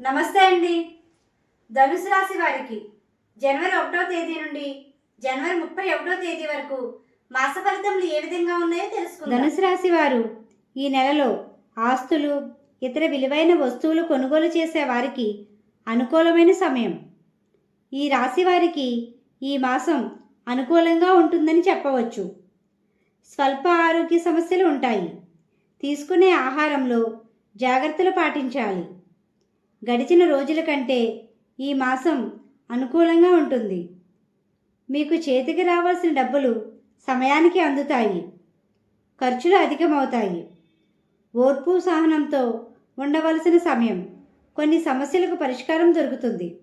నమస్తే అండి. ధనుసు రాశి వారికి జనవరి ఒకటో తేదీ నుండి జనవరి ముప్పై ఒకటో తేదీ వరకు మాస ఫలితములు ఏ విధంగా ఉన్నాయో తెలుసుకుందాం. ధనుసు రాశి వారు ఈ నెలలో ఆస్తులు ఇతర విలువైన వస్తువులు కొనుగోలు చేసే వారికి అనుకూలమైన సమయం. ఈ రాశి వారికి ఈ మాసం అనుకూలంగా ఉంటుందని చెప్పవచ్చు. స్వల్ప ఆరోగ్య సమస్యలు ఉంటాయి. తీసుకునే ఆహారంలో జాగ్రత్తలు పాటించాలి. గడిచిన రోజుల కంటే ఈ మాసం అనుకూలంగా ఉంటుంది. మీకు చేతికి రావాల్సిన డబ్బులు సమయానికి అందుతాయి. ఖర్చులు అధికమవుతాయి. ఓర్పు సహనంతో ఉండవలసిన సమయం కొన్ని సమస్యలకు పరిష్కారం దొరుకుతుంది.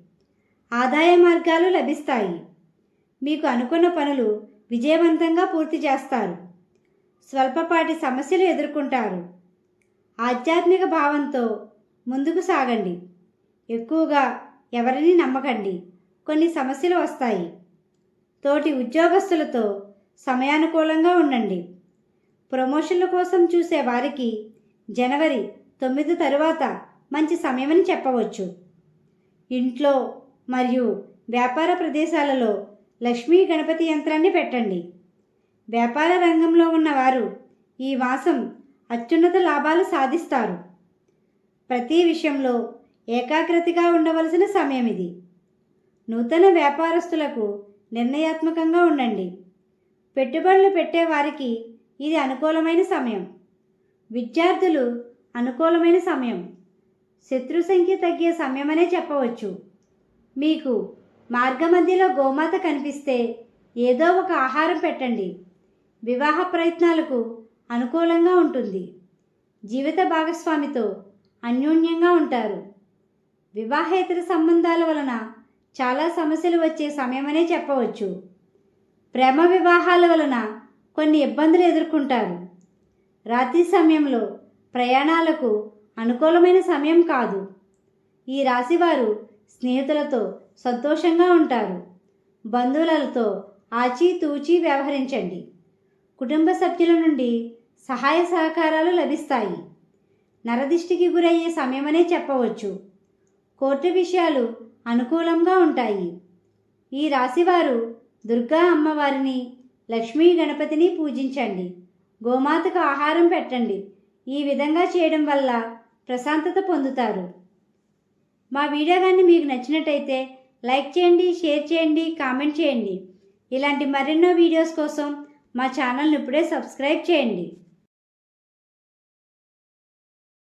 ఆదాయ మార్గాలు లభిస్తాయి. మీకు అనుకున్న పనులు విజయవంతంగా పూర్తి చేస్తారు. స్వల్పపాటి సమస్యలు ఎదుర్కొంటారు. ఆధ్యాత్మిక భావంతో ముందుకు సాగండి. ఎక్కువగా ఎవరిని నమ్మకండి. కొన్ని సమస్యలు వస్తాయి. తోటి ఉద్యోగస్తులతో సమయానుకూలంగా ఉండండి. ప్రమోషన్ల కోసం చూసే వారికి జనవరి తొమ్మిది తరువాత మంచి సమయమని చెప్పవచ్చు. ఇంట్లో మరియు వ్యాపార ప్రదేశాలలో లక్ష్మీ గణపతి యంత్రాన్ని పెట్టండి. వ్యాపార రంగంలో ఉన్నవారు ఈ మాసం అత్యున్నత లాభాలు సాధిస్తారు. ప్రతి విషయంలో ఏకాగ్రతగా ఉండవలసిన సమయం ఇది. నూతన వ్యాపారస్తులకు నిర్ణయాత్మకంగా ఉండండి. పెట్టుబడులు పెట్టే వారికి ఇది అనుకూలమైన సమయం. విద్యార్థులు అనుకూలమైన సమయం. శత్రు సంఖ్య తగ్గే సమయమనే చెప్పవచ్చు. మీకు మార్గమధ్యలో గోమాత కనిపిస్తే ఏదో ఒక ఆహారం పెట్టండి. వివాహ ప్రయత్నాలకు అనుకూలంగా ఉంటుంది. జీవిత భాగస్వామితో అన్యోన్యంగా ఉంటారు. వివాహేతర సంబంధాల వలన చాలా సమస్యలు వచ్చే సమయమనే చెప్పవచ్చు. ప్రేమ వివాహాల వలన కొన్ని ఇబ్బందులు ఎదుర్కొంటారు. రాత్రి సమయంలో ప్రయాణాలకు అనుకూలమైన సమయం కాదు. ఈ రాశివారు స్నేహితులతో సంతోషంగా ఉంటారు. బంధువులతో ఆచితూచి వ్యవహరించండి. కుటుంబ సభ్యుల నుండి సహాయ సహకారాలు లభిస్తాయి. నరదిష్టికి గురయ్యే సమయమనే చెప్పవచ్చు. కోర్టు విషయాలు అనుకూలంగా ఉంటాయి. ఈ రాశివారు దుర్గా అమ్మవారిని లక్ష్మీ గణపతిని పూజించండి. గోమాతకు ఆహారం పెట్టండి. ఈ విధంగా చేయడం వల్ల ప్రశాంతత పొందుతారు. మా వీడియో కానీ మీకు నచ్చినట్టయితే లైక్ చేయండి షేర్ చేయండి కామెంట్ చేయండి. ఇలాంటి మరెన్నో వీడియోస్ కోసం మా ఛానల్ని ఇప్పుడే సబ్స్క్రైబ్ చేయండి.